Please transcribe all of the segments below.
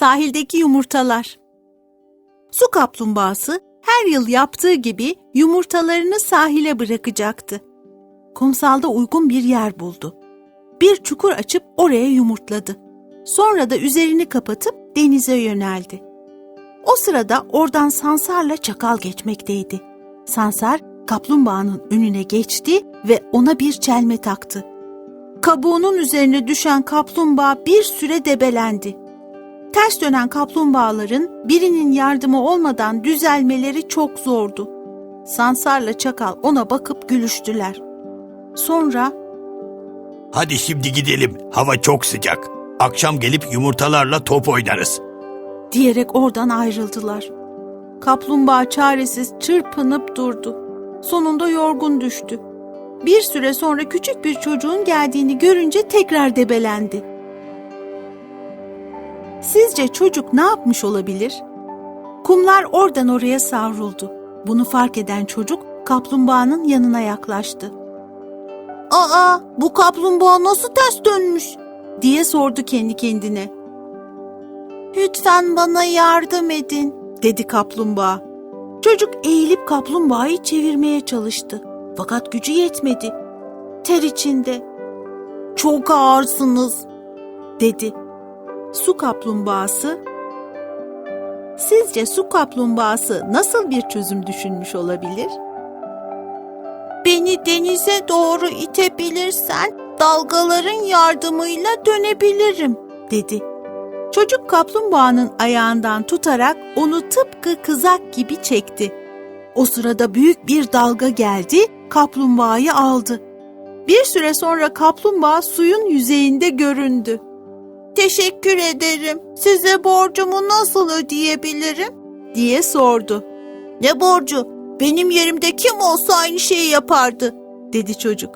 Sahildeki yumurtalar. Su kaplumbağası her yıl yaptığı gibi yumurtalarını sahile bırakacaktı. Kumsalda uygun bir yer buldu. Bir çukur açıp oraya yumurtladı. Sonra da üzerini kapatıp denize yöneldi. O sırada oradan Sansar'la çakal geçmekteydi. Sansar kaplumbağanın önüne geçti ve ona bir çelme taktı. Kabuğunun üzerine düşen kaplumbağa bir süre debelendi. Ters dönen kaplumbağaların birinin yardımı olmadan düzelmeleri çok zordu. Sansar'la çakal ona bakıp gülüştüler. Sonra Hadi şimdi gidelim. Hava çok sıcak. Akşam gelip yumurtalarla top oynarız. diyerek oradan ayrıldılar. Kaplumbağa çaresiz çırpınıp durdu. Sonunda yorgun düştü. Bir süre sonra küçük bir çocuğun geldiğini görünce tekrar debelendi. Sizce çocuk ne yapmış olabilir? Kumlar oradan oraya savruldu. Bunu fark eden çocuk kaplumbağanın yanına yaklaştı. Aa, bu kaplumbağa nasıl ters dönmüş? diye sordu kendi kendine. Lütfen bana yardım edin, dedi kaplumbağa. Çocuk eğilip kaplumbağayı çevirmeye çalıştı. Fakat gücü yetmedi. Ter içinde. Çok ağırsınız, dedi. Su kaplumbağası, sizce su kaplumbağası nasıl bir çözüm düşünmüş olabilir? Beni denize doğru itebilirsen dalgaların yardımıyla dönebilirim, dedi. Çocuk kaplumbağanın ayağından tutarak onu tıpkı kızak gibi çekti. O sırada büyük bir dalga geldi, kaplumbağayı aldı. Bir süre sonra kaplumbağa suyun yüzeyinde göründü. Teşekkür ederim. Size borcumu nasıl ödeyebilirim? diye sordu. Ne borcu? Benim yerimde kim olsa aynı şeyi yapardı, dedi çocuk.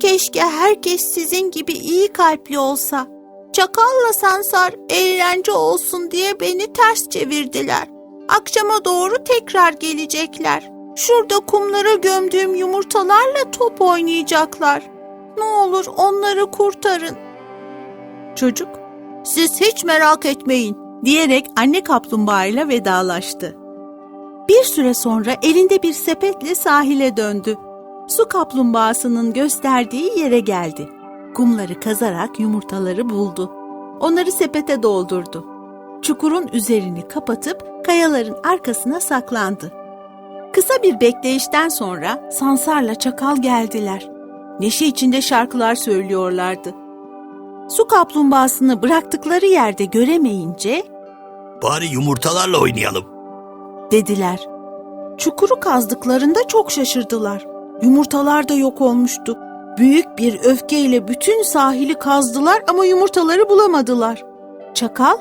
Keşke herkes sizin gibi iyi kalpli olsa. Çakalla Sansar eğlence olsun diye beni ters çevirdiler. Akşama doğru tekrar gelecekler. Şurada kumlara gömdüğüm yumurtalarla top oynayacaklar. Ne olur onları kurtarın. Çocuk, siz hiç merak etmeyin diyerek anne kaplumbağayla vedalaştı. Bir süre sonra elinde bir sepetle sahile döndü. Su kaplumbağasının gösterdiği yere geldi. Kumları kazarak yumurtaları buldu. Onları sepete doldurdu. Çukurun üzerini kapatıp kayaların arkasına saklandı. Kısa bir bekleyişten sonra Sansar'la Çakal geldiler. Neşe içinde şarkılar söylüyorlardı. Su kaplumbağasını bıraktıkları yerde göremeyince Bari yumurtalarla oynayalım. dediler. Çukuru kazdıklarında çok şaşırdılar. Yumurtalar da yok olmuştu. Büyük bir öfkeyle bütün sahili kazdılar ama yumurtaları bulamadılar. Çakal,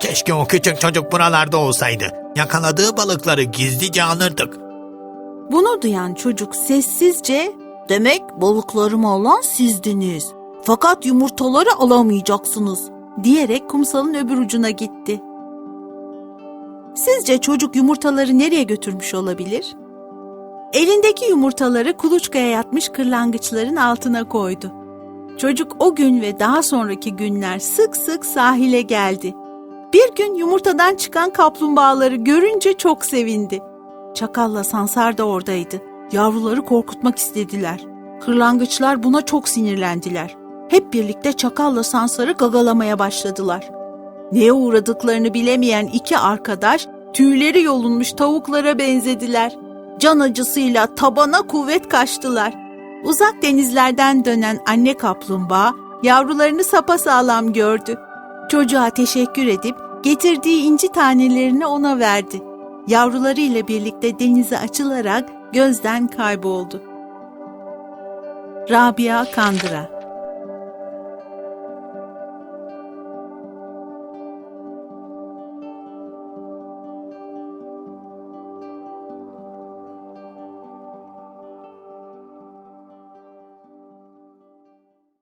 Keşke o küçük çocuk buralarda olsaydı. Yakaladığı balıkları gizlice alırdık. bunu duyan çocuk sessizce ''Demek balıklarımı alan sizdiniz. Fakat yumurtaları alamayacaksınız.'' diyerek kumsalın öbür ucuna gitti. Sizce çocuk yumurtaları nereye götürmüş olabilir? Elindeki yumurtaları kuluçkaya yatmış kırlangıçların altına koydu. Çocuk o gün ve daha sonraki günler sık sık sahile geldi. Bir gün yumurtadan çıkan kaplumbağaları görünce çok sevindi. Çakalla Sansar da oradaydı. Yavruları korkutmak istediler. Kırlangıçlar buna çok sinirlendiler. Hep birlikte Çakalla Sansar'ı gagalamaya başladılar. Neye uğradıklarını bilemeyen iki arkadaş tüyleri yolunmuş tavuklara benzediler. Can acısıyla tabana kuvvet kaçtılar. Uzak denizlerden dönen anne kaplumbağa yavrularını sapasağlam gördü. Çocuğa teşekkür edip getirdiği inci tanelerini ona verdi. Yavrularıyla birlikte denize açılarak gözden kayboldu. Rabia Kandıra